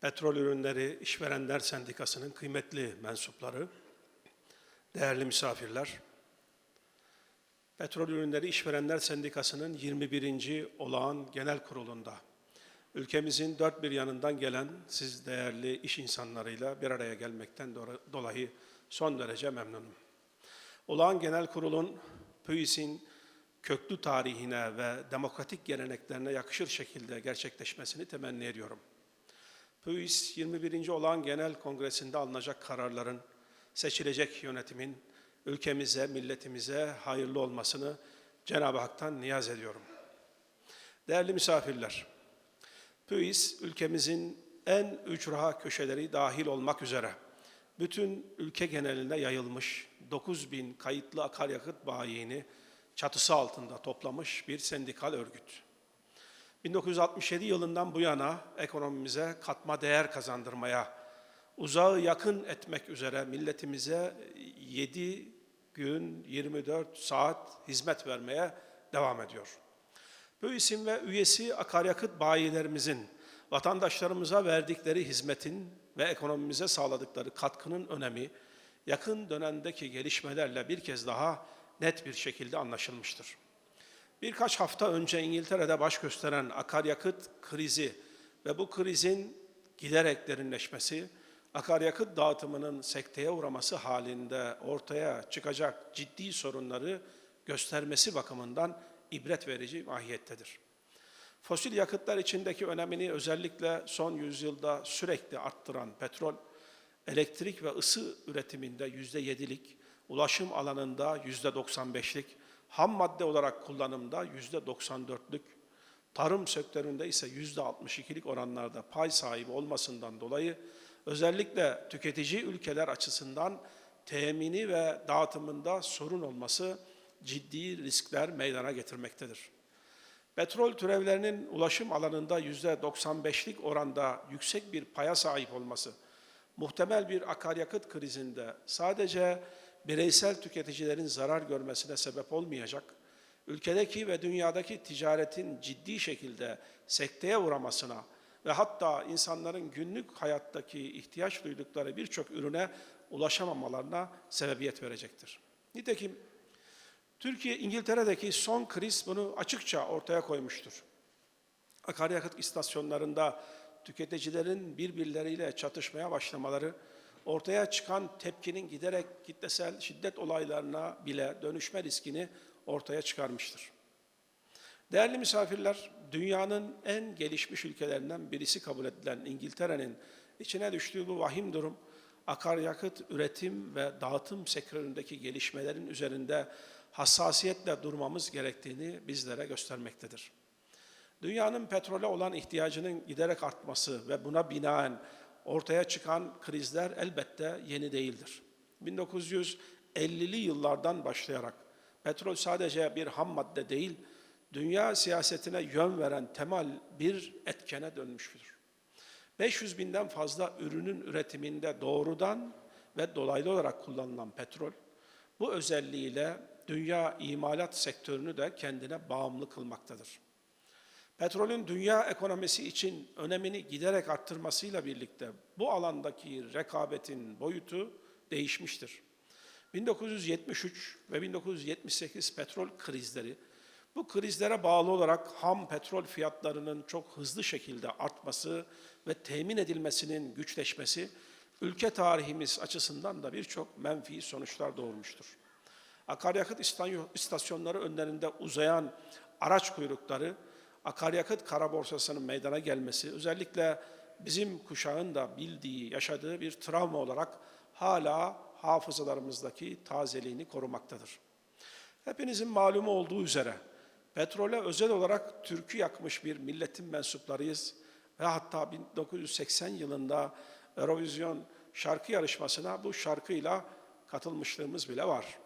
Petrol Ürünleri İşverenler Sendikası'nın kıymetli mensupları, değerli misafirler, Petrol Ürünleri İşverenler Sendikası'nın 21. olağan genel kurulunda ülkemizin dört bir yanından gelen siz değerli iş insanlarıyla bir araya gelmekten do- dolayı son derece memnunum. Olağan genel kurulun PÜİS'in köklü tarihine ve demokratik geleneklerine yakışır şekilde gerçekleşmesini temenni ediyorum. PÜİS 21. olağan genel kongresinde alınacak kararların, seçilecek yönetimin ülkemize, milletimize hayırlı olmasını Cenab-ı Hak'tan niyaz ediyorum. Değerli misafirler, PÜİS ülkemizin en ücra köşeleri dahil olmak üzere bütün ülke geneline yayılmış 9 bin kayıtlı akaryakıt bayini çatısı altında toplamış bir sendikal örgüt. 1967 yılından bu yana ekonomimize katma değer kazandırmaya, uzağı yakın etmek üzere milletimize 7 gün 24 saat hizmet vermeye devam ediyor. Bu isim ve üyesi akaryakıt bayilerimizin vatandaşlarımıza verdikleri hizmetin ve ekonomimize sağladıkları katkının önemi yakın dönemdeki gelişmelerle bir kez daha net bir şekilde anlaşılmıştır. Birkaç hafta önce İngiltere'de baş gösteren akaryakıt krizi ve bu krizin giderek derinleşmesi, akaryakıt dağıtımının sekteye uğraması halinde ortaya çıkacak ciddi sorunları göstermesi bakımından ibret verici mahiyettedir. Fosil yakıtlar içindeki önemini özellikle son yüzyılda sürekli arttıran petrol, elektrik ve ısı üretiminde yüzde yedilik, ulaşım alanında yüzde doksan beşlik, ham madde olarak kullanımda yüzde doksan dörtlük, tarım sektöründe ise yüzde altmış ikilik oranlarda pay sahibi olmasından dolayı özellikle tüketici ülkeler açısından temini ve dağıtımında sorun olması ciddi riskler meydana getirmektedir. Petrol türevlerinin ulaşım alanında yüzde 95'lik oranda yüksek bir paya sahip olması, muhtemel bir akaryakıt krizinde sadece bireysel tüketicilerin zarar görmesine sebep olmayacak, ülkedeki ve dünyadaki ticaretin ciddi şekilde sekteye uğramasına ve hatta insanların günlük hayattaki ihtiyaç duydukları birçok ürüne ulaşamamalarına sebebiyet verecektir. Nitekim Türkiye, İngiltere'deki son kriz bunu açıkça ortaya koymuştur. Akaryakıt istasyonlarında tüketicilerin birbirleriyle çatışmaya başlamaları, ortaya çıkan tepkinin giderek kitlesel şiddet olaylarına bile dönüşme riskini ortaya çıkarmıştır. Değerli misafirler, dünyanın en gelişmiş ülkelerinden birisi kabul edilen İngiltere'nin içine düştüğü bu vahim durum, akaryakıt üretim ve dağıtım sektöründeki gelişmelerin üzerinde hassasiyetle durmamız gerektiğini bizlere göstermektedir. Dünyanın petrole olan ihtiyacının giderek artması ve buna binaen ortaya çıkan krizler elbette yeni değildir. 1950'li yıllardan başlayarak petrol sadece bir ham madde değil, dünya siyasetine yön veren temel bir etkene dönmüştür. 500 binden fazla ürünün üretiminde doğrudan ve dolaylı olarak kullanılan petrol, bu özelliğiyle dünya imalat sektörünü de kendine bağımlı kılmaktadır. Petrolün dünya ekonomisi için önemini giderek arttırmasıyla birlikte bu alandaki rekabetin boyutu değişmiştir. 1973 ve 1978 petrol krizleri bu krizlere bağlı olarak ham petrol fiyatlarının çok hızlı şekilde artması ve temin edilmesinin güçleşmesi ülke tarihimiz açısından da birçok menfi sonuçlar doğurmuştur. Akaryakıt istasyonları önlerinde uzayan araç kuyrukları, akaryakıt kara borsasının meydana gelmesi özellikle bizim kuşağın da bildiği, yaşadığı bir travma olarak hala hafızalarımızdaki tazeliğini korumaktadır. Hepinizin malumu olduğu üzere petrole özel olarak türkü yakmış bir milletin mensuplarıyız ve hatta 1980 yılında Eurovision şarkı yarışmasına bu şarkıyla katılmışlığımız bile var.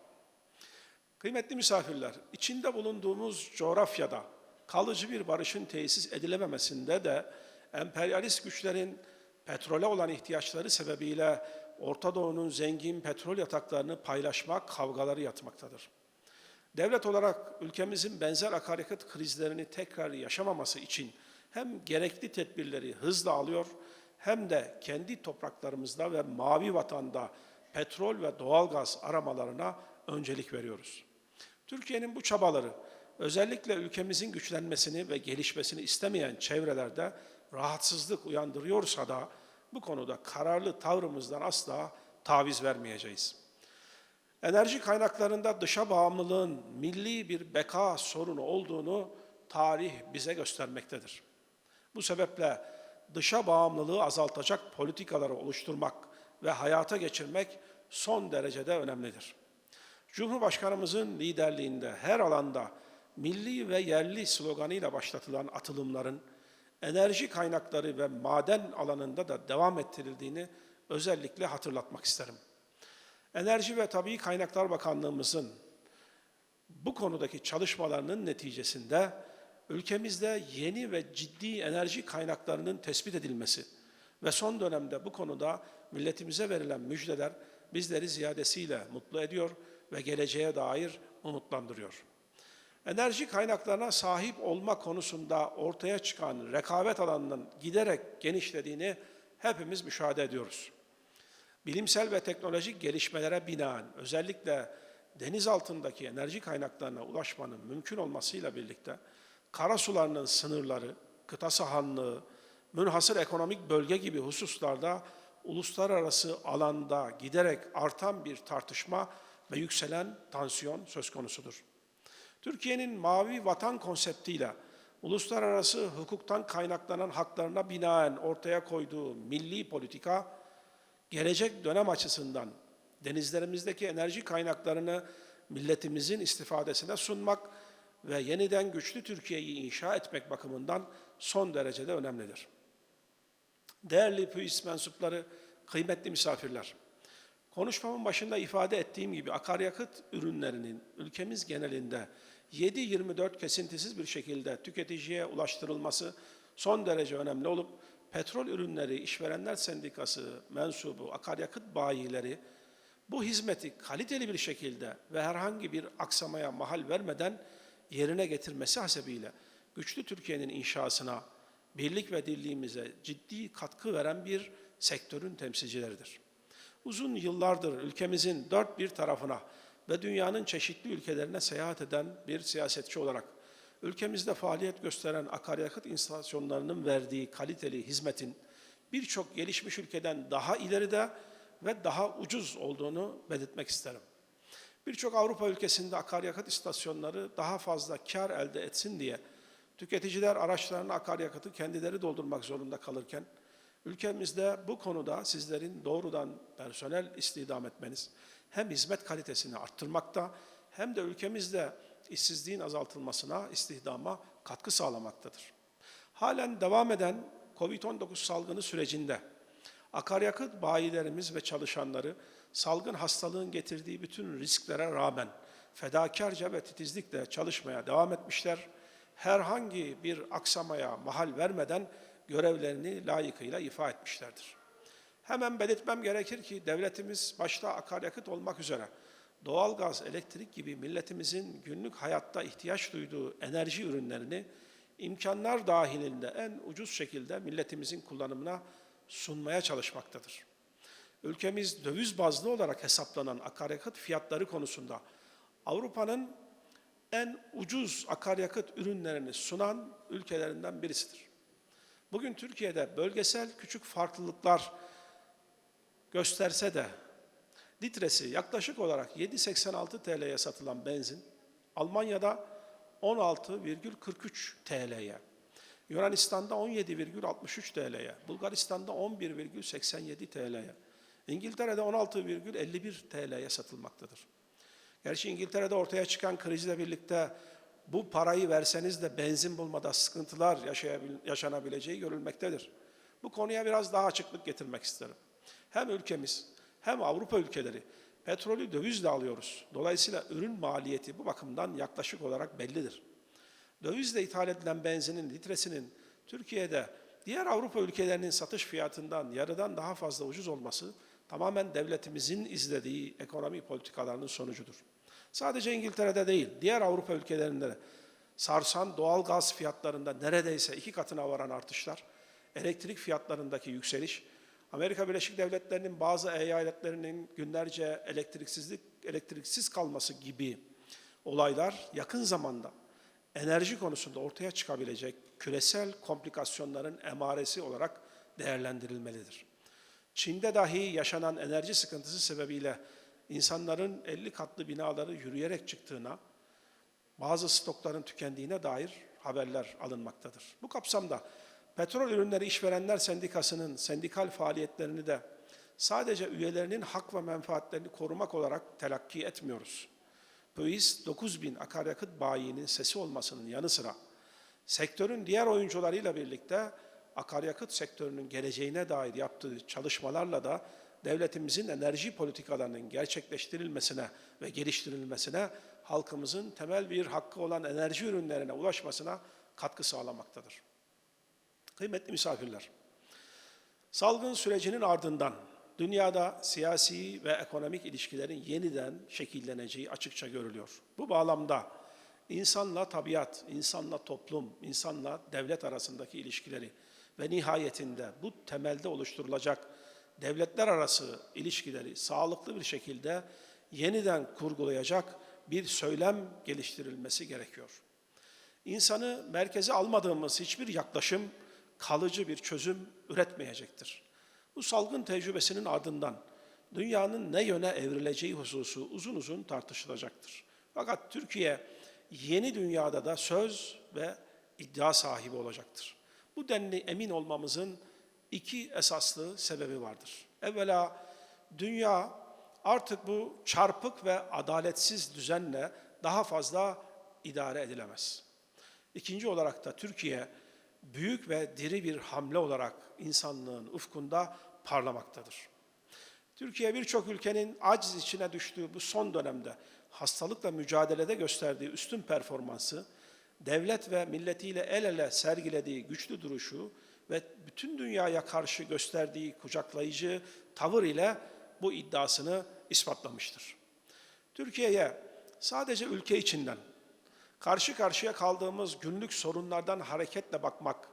Kıymetli misafirler, içinde bulunduğumuz coğrafyada kalıcı bir barışın tesis edilememesinde de emperyalist güçlerin petrole olan ihtiyaçları sebebiyle Orta Doğu'nun zengin petrol yataklarını paylaşmak kavgaları yatmaktadır. Devlet olarak ülkemizin benzer akaryakıt krizlerini tekrar yaşamaması için hem gerekli tedbirleri hızla alıyor hem de kendi topraklarımızda ve mavi vatanda petrol ve doğalgaz aramalarına öncelik veriyoruz. Türkiye'nin bu çabaları özellikle ülkemizin güçlenmesini ve gelişmesini istemeyen çevrelerde rahatsızlık uyandırıyorsa da bu konuda kararlı tavrımızdan asla taviz vermeyeceğiz. Enerji kaynaklarında dışa bağımlılığın milli bir beka sorunu olduğunu tarih bize göstermektedir. Bu sebeple dışa bağımlılığı azaltacak politikaları oluşturmak ve hayata geçirmek son derecede önemlidir. Cumhurbaşkanımızın liderliğinde her alanda milli ve yerli sloganıyla başlatılan atılımların enerji kaynakları ve maden alanında da devam ettirildiğini özellikle hatırlatmak isterim. Enerji ve Tabii Kaynaklar Bakanlığımızın bu konudaki çalışmalarının neticesinde ülkemizde yeni ve ciddi enerji kaynaklarının tespit edilmesi ve son dönemde bu konuda milletimize verilen müjdeler bizleri ziyadesiyle mutlu ediyor ve geleceğe dair umutlandırıyor. Enerji kaynaklarına sahip olma konusunda ortaya çıkan rekabet alanının giderek genişlediğini hepimiz müşahede ediyoruz. Bilimsel ve teknolojik gelişmelere binaen özellikle deniz altındaki enerji kaynaklarına ulaşmanın mümkün olmasıyla birlikte kara sularının sınırları, kıta sahanlığı, münhasır ekonomik bölge gibi hususlarda uluslararası alanda giderek artan bir tartışma ve yükselen tansiyon söz konusudur. Türkiye'nin mavi vatan konseptiyle uluslararası hukuktan kaynaklanan haklarına binaen ortaya koyduğu milli politika, gelecek dönem açısından denizlerimizdeki enerji kaynaklarını milletimizin istifadesine sunmak ve yeniden güçlü Türkiye'yi inşa etmek bakımından son derecede önemlidir. Değerli PÜİS mensupları, kıymetli misafirler, konuşmamın başında ifade ettiğim gibi akaryakıt ürünlerinin ülkemiz genelinde 7-24 kesintisiz bir şekilde tüketiciye ulaştırılması son derece önemli olup Petrol Ürünleri İşverenler Sendikası mensubu akaryakıt bayileri bu hizmeti kaliteli bir şekilde ve herhangi bir aksamaya mahal vermeden yerine getirmesi hasebiyle güçlü Türkiye'nin inşasına, birlik ve dirliğimize ciddi katkı veren bir sektörün temsilcileridir. Uzun yıllardır ülkemizin dört bir tarafına ve dünyanın çeşitli ülkelerine seyahat eden bir siyasetçi olarak ülkemizde faaliyet gösteren akaryakıt istasyonlarının verdiği kaliteli hizmetin birçok gelişmiş ülkeden daha ileride ve daha ucuz olduğunu belirtmek isterim. Birçok Avrupa ülkesinde akaryakıt istasyonları daha fazla kar elde etsin diye tüketiciler araçlarını akaryakıtı kendileri doldurmak zorunda kalırken ülkemizde bu konuda sizlerin doğrudan personel istihdam etmeniz hem hizmet kalitesini arttırmakta hem de ülkemizde işsizliğin azaltılmasına, istihdama katkı sağlamaktadır. Halen devam eden COVID-19 salgını sürecinde akaryakıt bayilerimiz ve çalışanları salgın hastalığın getirdiği bütün risklere rağmen fedakarca ve titizlikle çalışmaya devam etmişler. Herhangi bir aksamaya mahal vermeden görevlerini layıkıyla ifa etmişlerdir. Hemen belirtmem gerekir ki devletimiz başta akaryakıt olmak üzere doğalgaz, elektrik gibi milletimizin günlük hayatta ihtiyaç duyduğu enerji ürünlerini imkanlar dahilinde en ucuz şekilde milletimizin kullanımına sunmaya çalışmaktadır. Ülkemiz döviz bazlı olarak hesaplanan akaryakıt fiyatları konusunda Avrupa'nın en ucuz akaryakıt ürünlerini sunan ülkelerinden birisidir. Bugün Türkiye'de bölgesel küçük farklılıklar gösterse de litresi yaklaşık olarak 7.86 TL'ye satılan benzin Almanya'da 16,43 TL'ye, Yunanistan'da 17,63 TL'ye, Bulgaristan'da 11,87 TL'ye, İngiltere'de 16,51 TL'ye satılmaktadır. Gerçi İngiltere'de ortaya çıkan krizle birlikte bu parayı verseniz de benzin bulmada sıkıntılar yaşanabileceği görülmektedir. Bu konuya biraz daha açıklık getirmek isterim. Hem ülkemiz hem Avrupa ülkeleri petrolü dövizle alıyoruz. Dolayısıyla ürün maliyeti bu bakımdan yaklaşık olarak bellidir. Dövizle ithal edilen benzinin litresinin Türkiye'de diğer Avrupa ülkelerinin satış fiyatından yarıdan daha fazla ucuz olması tamamen devletimizin izlediği ekonomi politikalarının sonucudur. Sadece İngiltere'de değil, diğer Avrupa ülkelerinde de sarsan doğal gaz fiyatlarında neredeyse iki katına varan artışlar, elektrik fiyatlarındaki yükseliş, Amerika Birleşik Devletleri'nin bazı eyaletlerinin günlerce elektriksizlik elektriksiz kalması gibi olaylar yakın zamanda enerji konusunda ortaya çıkabilecek küresel komplikasyonların emaresi olarak değerlendirilmelidir. Çin'de dahi yaşanan enerji sıkıntısı sebebiyle insanların 50 katlı binaları yürüyerek çıktığına, bazı stokların tükendiğine dair haberler alınmaktadır. Bu kapsamda Petrol Ürünleri İşverenler Sendikası'nın sendikal faaliyetlerini de sadece üyelerinin hak ve menfaatlerini korumak olarak telakki etmiyoruz. PÖİS 9 bin akaryakıt bayinin sesi olmasının yanı sıra sektörün diğer oyuncularıyla birlikte akaryakıt sektörünün geleceğine dair yaptığı çalışmalarla da devletimizin enerji politikalarının gerçekleştirilmesine ve geliştirilmesine halkımızın temel bir hakkı olan enerji ürünlerine ulaşmasına katkı sağlamaktadır. Kıymetli misafirler, salgın sürecinin ardından dünyada siyasi ve ekonomik ilişkilerin yeniden şekilleneceği açıkça görülüyor. Bu bağlamda insanla tabiat, insanla toplum, insanla devlet arasındaki ilişkileri ve nihayetinde bu temelde oluşturulacak devletler arası ilişkileri sağlıklı bir şekilde yeniden kurgulayacak bir söylem geliştirilmesi gerekiyor. İnsanı merkeze almadığımız hiçbir yaklaşım kalıcı bir çözüm üretmeyecektir. Bu salgın tecrübesinin ardından dünyanın ne yöne evrileceği hususu uzun uzun tartışılacaktır. Fakat Türkiye yeni dünyada da söz ve iddia sahibi olacaktır. Bu denli emin olmamızın iki esaslı sebebi vardır. Evvela dünya artık bu çarpık ve adaletsiz düzenle daha fazla idare edilemez. İkinci olarak da Türkiye büyük ve diri bir hamle olarak insanlığın ufkunda parlamaktadır. Türkiye birçok ülkenin aciz içine düştüğü bu son dönemde hastalıkla mücadelede gösterdiği üstün performansı, devlet ve milletiyle el ele sergilediği güçlü duruşu ve bütün dünyaya karşı gösterdiği kucaklayıcı tavır ile bu iddiasını ispatlamıştır. Türkiye'ye sadece ülke içinden karşı karşıya kaldığımız günlük sorunlardan hareketle bakmak,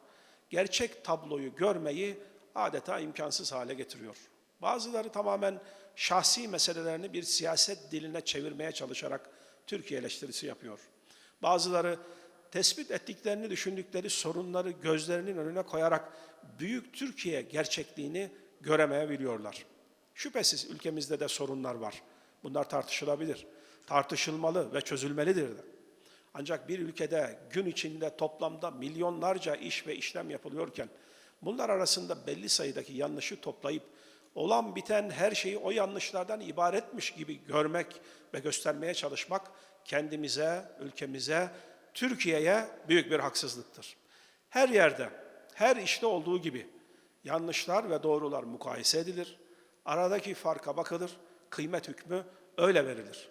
gerçek tabloyu görmeyi adeta imkansız hale getiriyor. Bazıları tamamen şahsi meselelerini bir siyaset diline çevirmeye çalışarak Türkiye eleştirisi yapıyor. Bazıları tespit ettiklerini düşündükleri sorunları gözlerinin önüne koyarak büyük Türkiye gerçekliğini göremeyebiliyorlar. Şüphesiz ülkemizde de sorunlar var. Bunlar tartışılabilir, tartışılmalı ve çözülmelidir de. Ancak bir ülkede gün içinde toplamda milyonlarca iş ve işlem yapılıyorken bunlar arasında belli sayıdaki yanlışı toplayıp olan biten her şeyi o yanlışlardan ibaretmiş gibi görmek ve göstermeye çalışmak kendimize, ülkemize, Türkiye'ye büyük bir haksızlıktır. Her yerde, her işte olduğu gibi yanlışlar ve doğrular mukayese edilir. Aradaki farka bakılır, kıymet hükmü öyle verilir.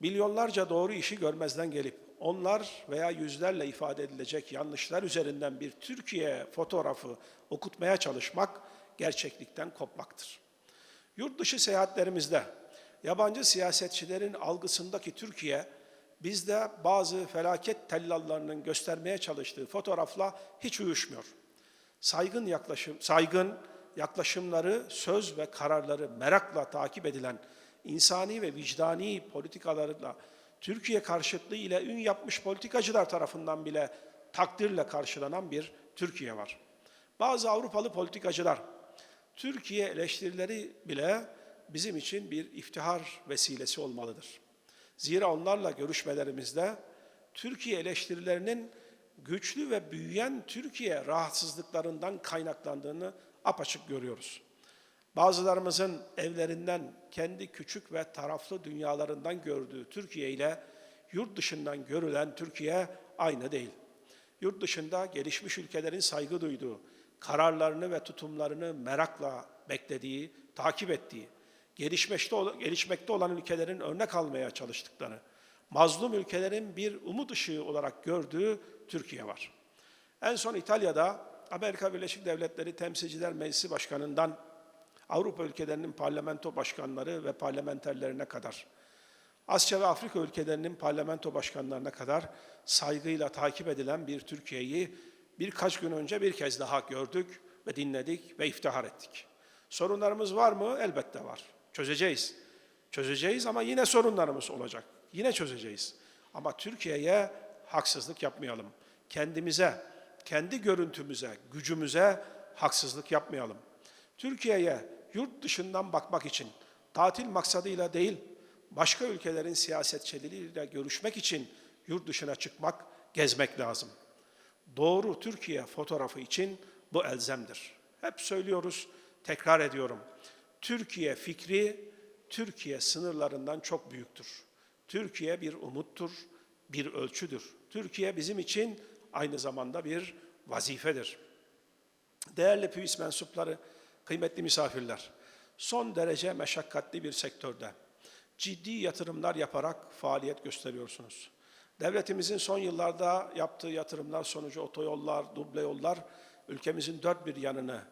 Milyonlarca doğru işi görmezden gelip onlar veya yüzlerle ifade edilecek yanlışlar üzerinden bir Türkiye fotoğrafı okutmaya çalışmak gerçeklikten kopmaktır. Yurt dışı seyahatlerimizde yabancı siyasetçilerin algısındaki Türkiye bizde bazı felaket tellallarının göstermeye çalıştığı fotoğrafla hiç uyuşmuyor. Saygın yaklaşım, saygın yaklaşımları, söz ve kararları merakla takip edilen insani ve vicdani politikalarla Türkiye karşıtlığı ile ün yapmış politikacılar tarafından bile takdirle karşılanan bir Türkiye var. Bazı Avrupalı politikacılar Türkiye eleştirileri bile bizim için bir iftihar vesilesi olmalıdır. Zira onlarla görüşmelerimizde Türkiye eleştirilerinin güçlü ve büyüyen Türkiye rahatsızlıklarından kaynaklandığını apaçık görüyoruz. Bazılarımızın evlerinden kendi küçük ve taraflı dünyalarından gördüğü Türkiye ile yurt dışından görülen Türkiye aynı değil. Yurt dışında gelişmiş ülkelerin saygı duyduğu, kararlarını ve tutumlarını merakla beklediği, takip ettiği, gelişmekte, olan ülkelerin örnek almaya çalıştıkları, mazlum ülkelerin bir umut ışığı olarak gördüğü Türkiye var. En son İtalya'da Amerika Birleşik Devletleri Temsilciler Meclisi Başkanı'ndan Avrupa ülkelerinin parlamento başkanları ve parlamenterlerine kadar, Asya ve Afrika ülkelerinin parlamento başkanlarına kadar saygıyla takip edilen bir Türkiye'yi birkaç gün önce bir kez daha gördük ve dinledik ve iftihar ettik. Sorunlarımız var mı? Elbette var. Çözeceğiz. Çözeceğiz ama yine sorunlarımız olacak. Yine çözeceğiz. Ama Türkiye'ye haksızlık yapmayalım. Kendimize, kendi görüntümüze, gücümüze haksızlık yapmayalım. Türkiye'ye yurt dışından bakmak için tatil maksadıyla değil, başka ülkelerin siyasetçileriyle görüşmek için yurt dışına çıkmak, gezmek lazım. Doğru Türkiye fotoğrafı için bu elzemdir. Hep söylüyoruz, tekrar ediyorum. Türkiye fikri Türkiye sınırlarından çok büyüktür. Türkiye bir umuttur, bir ölçüdür. Türkiye bizim için aynı zamanda bir vazifedir. Değerli PÜİS mensupları, kıymetli misafirler, son derece meşakkatli bir sektörde ciddi yatırımlar yaparak faaliyet gösteriyorsunuz. Devletimizin son yıllarda yaptığı yatırımlar sonucu otoyollar, duble yollar ülkemizin dört bir yanını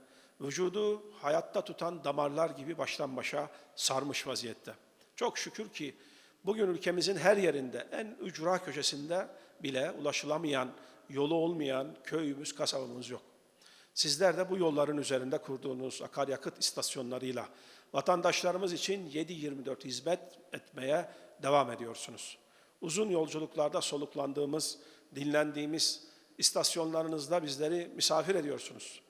vücudu hayatta tutan damarlar gibi baştan başa sarmış vaziyette. Çok şükür ki bugün ülkemizin her yerinde en ücra köşesinde bile ulaşılamayan, yolu olmayan köyümüz, kasabamız yok. Sizler de bu yolların üzerinde kurduğunuz akaryakıt istasyonlarıyla vatandaşlarımız için 7-24 hizmet etmeye devam ediyorsunuz. Uzun yolculuklarda soluklandığımız, dinlendiğimiz istasyonlarınızda bizleri misafir ediyorsunuz.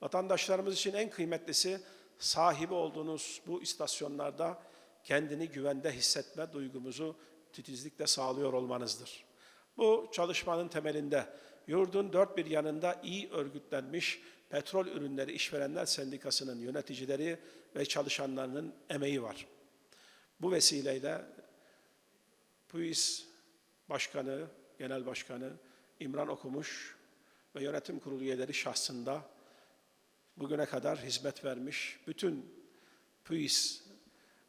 Vatandaşlarımız için en kıymetlisi sahibi olduğunuz bu istasyonlarda kendini güvende hissetme duygumuzu titizlikle sağlıyor olmanızdır. Bu çalışmanın temelinde yurdun dört bir yanında iyi örgütlenmiş Petrol Ürünleri İşverenler Sendikası'nın yöneticileri ve çalışanlarının emeği var. Bu vesileyle PÜİS Başkanı, Genel Başkanı İmran Okumuş ve yönetim kurulu üyeleri şahsında bugüne kadar hizmet vermiş bütün PÜİS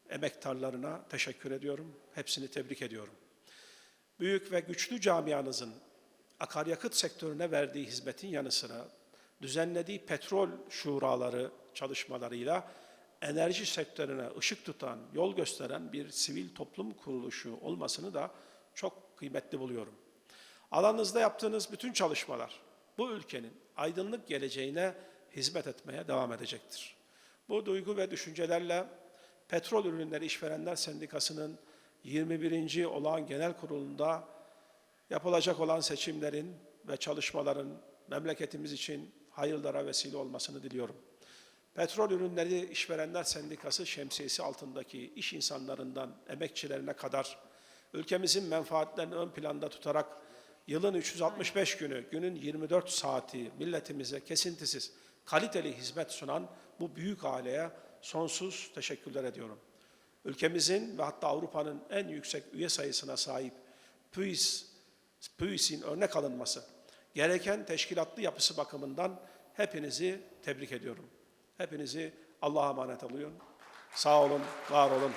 emektarlarına teşekkür ediyorum. Hepsini tebrik ediyorum. Büyük ve güçlü camianızın akaryakıt sektörüne verdiği hizmetin yanı sıra düzenlediği petrol şuraları çalışmalarıyla enerji sektörüne ışık tutan, yol gösteren bir sivil toplum kuruluşu olmasını da çok kıymetli buluyorum. Alanınızda yaptığınız bütün çalışmalar bu ülkenin aydınlık geleceğine hizmet etmeye devam edecektir. Bu duygu ve düşüncelerle Petrol Ürünleri İşverenler Sendikası'nın 21. olağan genel kurulunda yapılacak olan seçimlerin ve çalışmaların memleketimiz için hayırlara vesile olmasını diliyorum. Petrol Ürünleri İşverenler Sendikası şemsiyesi altındaki iş insanlarından emekçilerine kadar ülkemizin menfaatlerini ön planda tutarak yılın 365 günü, günün 24 saati milletimize kesintisiz, kaliteli hizmet sunan bu büyük aileye sonsuz teşekkürler ediyorum. Ülkemizin ve hatta Avrupa'nın en yüksek üye sayısına sahip PÜİS, PÜİS'in örnek alınması, gereken teşkilatlı yapısı bakımından hepinizi tebrik ediyorum. Hepinizi Allah'a emanet alıyorum. Sağ olun, var olun.